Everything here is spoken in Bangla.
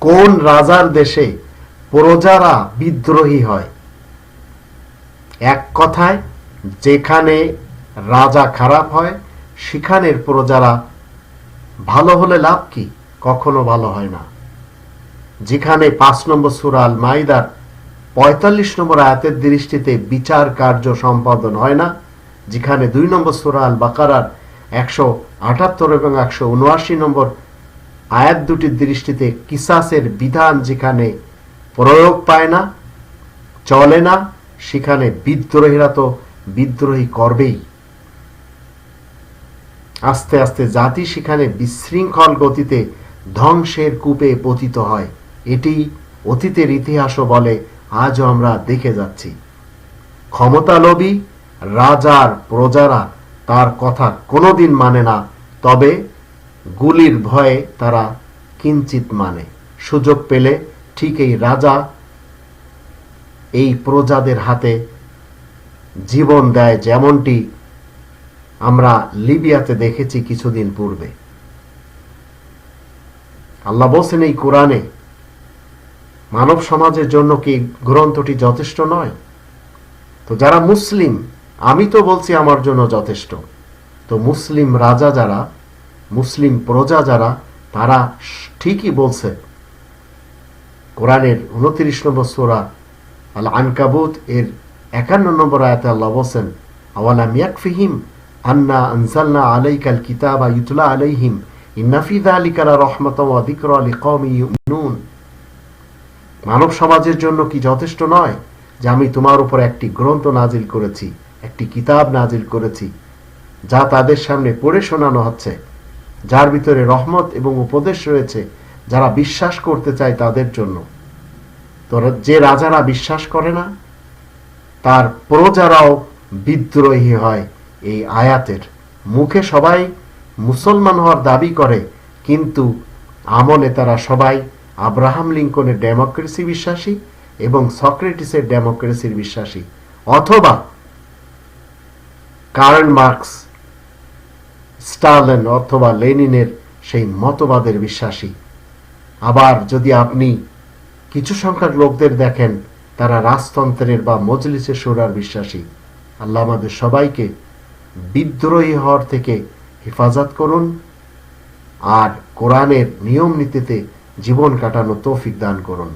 কোন রাজার দেশে প্রজারা বিদ্রোহী হয়? এক কথায়, যেখানে রাজা খারাপ হয়, সেখানের প্রজারা ভালো হলে লাভ কি? কখনো ভালো হয় না। যেখানে পাঁচ নম্বর সুরাল মাইদার পঁয়তাল্লিশ নম্বর আয়াতের দৃষ্টিতে বিচার কার্য সম্পাদন হয় না, যেখানে দুই নম্বর সুরাল বাকারার একশো আটাত্তর এবং একশো উনআশি নম্বর আয়াত দুটির দৃষ্টিতে কিসাসের বিধান যেখানে প্রয়োগ পায় না, চলে না, সেখানে বিদ্রোহীরা তো বিদ্রোহী করবেই। আস্তে আস্তে জাতি সেখানে বিশৃঙ্খল গতিতে ধ্বংসের কূপে পতিত হয়। এটি অতীতের ইতিহাসও বলে, আজও আমরা দেখে যাচ্ছি। ক্ষমতালোভী রাজার প্রজারা তার কথা কোনোদিন মানে না, তবে গুলির ভয়ে তারা কিঞ্চিত মানে। সুযোগ পেলে ঠিক এই রাজা এই প্রজাদের হাতে জীবন দেয় যেমনটি আমরা লিবিয়াতে দেখেছি কিছুদিন পূর্বে। আল্লাহ বলছেন এই কোরআনে মানব সমাজের জন্য কি গ্রন্থটি যথেষ্ট নয়? তো যারা মুসলিম, আমি তো বলছি আমার জন্য যথেষ্ট। তো মুসলিম রাজা যারা, মুসলিম প্রজা যারা, তারা ঠিকই বলছে। কোরআনের উনত্রিশ নম্বর সোরা আল আনকাবুত এর একান্ন নম্বর আয়াতে আল্লাহ বলছেন আওয়ালাম ইয়াকফিহিম আন্না আনজালনা আলাইকাল কিতাবা ইউতলা আলাইহিম ইন্নাফি যালিকা লারহমাতাও ওয়া যিকরা লিকওমি ইউমিনুন। মানব সমাজের জন্য কি যথেষ্ট নয় যে আমি তোমার উপর একটি গ্রন্থ নাজিল করেছি, একটি কিতাব নাজিল করেছি, যা তাদের সামনে পড়ে শোনানো হচ্ছে, যার ভিতরে রহমত এবং উপদেশ রয়েছে যারা বিশ্বাস করতে চায় তাদের জন্য। তো যে রাজারা বিশ্বাস করে না, তার প্রজারাও বিদ্রোহী হয় এই আয়াতের। মুখে সবাই মুসলমান হওয়ার দাবি করে, কিন্তু আমলে তারা সবাই আব্রাহাম লিঙ্কনের ডেমোক্রেসি বিশ্বাসী এবং সক্রেটিসের ডেমোক্রেসির বিশ্বাসী। অথবা কার্ল মার্কস, স্টার্লেন অথবা লেনিনের সেই মতবাদের বিশ্বাসী। আবার যদি আপনি কিছু সংখ্যক লোকদের দেখেন, তারা রাজতন্ত্রের বা মজলিসে সোরার বিশ্বাসী। আল্লাহ আমাদের সবাইকে বিদ্রোহী হওয়ার থেকে হেফাজত করুন। আর কোরআনের নিয়ম নীতিতে জীবন কাটানো তৌফিক দান করুন।